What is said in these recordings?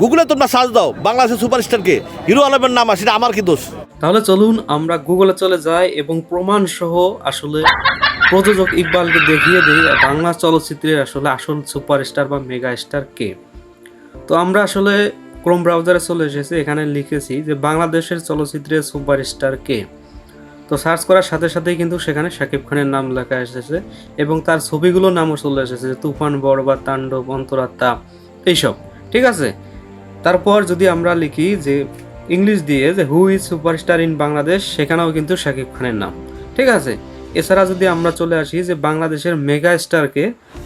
গুগলে তোমরা সার্চ দাও, বাংলাদেশের সুপারস্টারকে হিরো আলমের নাম আসে আমার কি দোষ? তাহলে চলুন আমরা গুগলে চলে যাই এবং প্রমাণ সহ আসলে প্রযোজক ইকবালকে দেখিয়ে দিই, বাংলা চলচ্চিত্রের আসলে আসল সুপারস্টার বা মেগা স্টার কে। তো আমরা আসলে ক্রোম ব্রাউজারে চলে এসেছি, এখানে লিখেছি যে বাংলাদেশের চলচ্চিত্রের সুপারস্টার কে। তো সার্চ করার সাথে সাথেই কিন্তু সেখানে শাকিব খানের নাম লেখা এসেছে এবং তার ছবিগুলোর নামও চলে এসেছে তুফান বড়বা তাণ্ডব, অন্তরাত্মা, এইসব। ঠিক আছে? তারপর যদি আমরা লিখি যে ইংলিশ দিয়ে যে who is superstar in Bangladesh সেখানেও কিন্তু শাকিব খানের নাম। ঠিক আছে? এছাড়া যদি আমরা চলে আসি যে বাংলাদেশের মেগা স্টারকে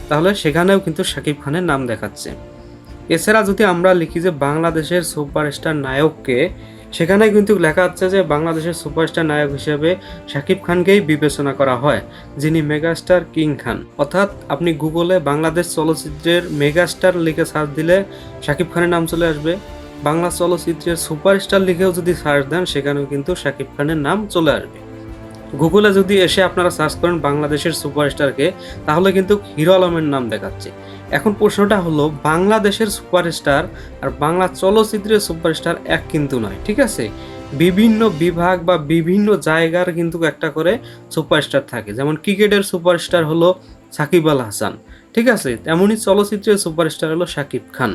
তাহলে সেখানেও কিন্তু শাকিব খানের নাম দেখাচ্ছে। এছাড়া যদি আমরা লিখি যে বাংলাদেশের সুপারস্টার নায়ককে সেখানে কিন্তু লেখা আছে যে বাংলাদেশের সুপারস্টার নায়ক হিসেবে শাকিব খানকেই বিবেচনা করা হয়, যিনি মেগাস্টার কিং খান। অর্থাৎ আপনি গুগলে বাংলাদেশ চলচ্চিত্রের মেগাস্টার লিখে সার্চ দিলে শাকিব খানের নাম চলে আসবে। বাংলা চলচ্চিত্রের সুপারস্টার লিখেও যদি সার্চ দেন, সেখানেও কিন্তু শাকিব খানের নাম চলে আসবে। গুগলে যদি এসে আপনারা সার্চ করেন বাংলাদেশের সুপারস্টারকে তাহলে কিন্তু হিরো আলমের নাম দেখাচ্ছে। এখন প্রশ্নটা হলো, বাংলাদেশের সুপারস্টার আর বাংলা চলচ্চিত্রের সুপারস্টার এক কিন্তু নয়, ঠিক আছে? বিভিন্ন বিভাগ বা বিভিন্ন জায়গার কিন্তু একটা করে সুপারস্টার থাকে। যেমন ক্রিকেটের সুপারস্টার হলো সাকিব আল হাসান, ঠিক আছে? তেমনই চলচ্চিত্রের সুপারস্টার হলো শাকিব খান,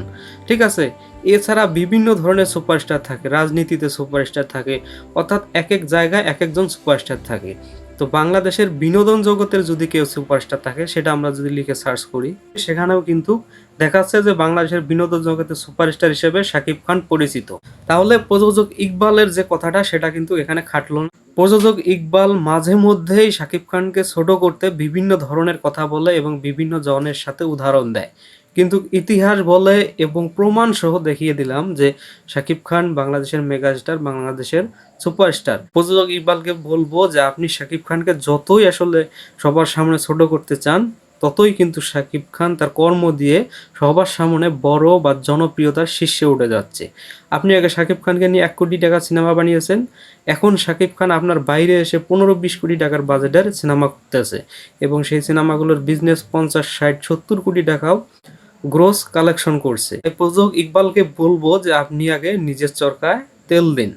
ঠিক আছে? এছাড়া বিভিন্ন ধরনের সুপারস্টার থাকে, রাজনীতিতে সুপারস্টার থাকে, অর্থাৎ এক এক জায়গায় এক একজন সুপারস্টার থাকে। তো বাংলাদেশের বিনোদন জগতের যদি কেউ সুপারস্টার থাকে, সেটা আমরা যদি লিখে সার্চ করি, সেখানেও কিন্তু দেখাচ্ছে যে বাংলাদেশের বিনোদন জগতের সুপারস্টার হিসেবে শাকিব খান পরিচিত। তাহলে প্রযোজক ইকবালের যে কথাটা, সেটা কিন্তু এখানে খাটলো না। প্রযোজক ইকবাল মাঝে মধ্যেই শাকিব খানকে ছোট করতে বিভিন্ন ধরনের কথা বলে এবং বিভিন্ন জনের সাথে উদাহরণ দেয়। কিন্তু ইতিহাস বলে এবং প্রমাণ সহ দেখিয়ে দিলাম যে শাকিব খান বাংলাদেশের মেগাস্টার, বাংলাদেশের সুপারস্টার। প্রযোজক ইকবালকে বলব যে আপনি শাকিব খানকে যতই আসলে সবার সামনে ছোট করতে চান ততই কিন্তু শাকিব খান তার কর্ম দিয়ে সবার সামনে বড় বা জনপ্রিয়তার শীর্ষে উঠে যাচ্ছে। আপনি আগে শাকিব খানকে নিয়ে এক কোটি টাকা সিনেমা বানিয়েছেন, এখন শাকিব খান আপনার বাইরে এসে পনেরো বিশ কোটি টাকার বাজেটের সিনেমা করতেছে এবং সেই সিনেমাগুলোর বিজনেস পঞ্চাশ, ষাট, সত্তর কোটি টাকাও গ্রোস কালেকশন করছে। প্রযোজক ইকবালকে বলব যে আপনি আগে নিজের চরকায় তেল দিন।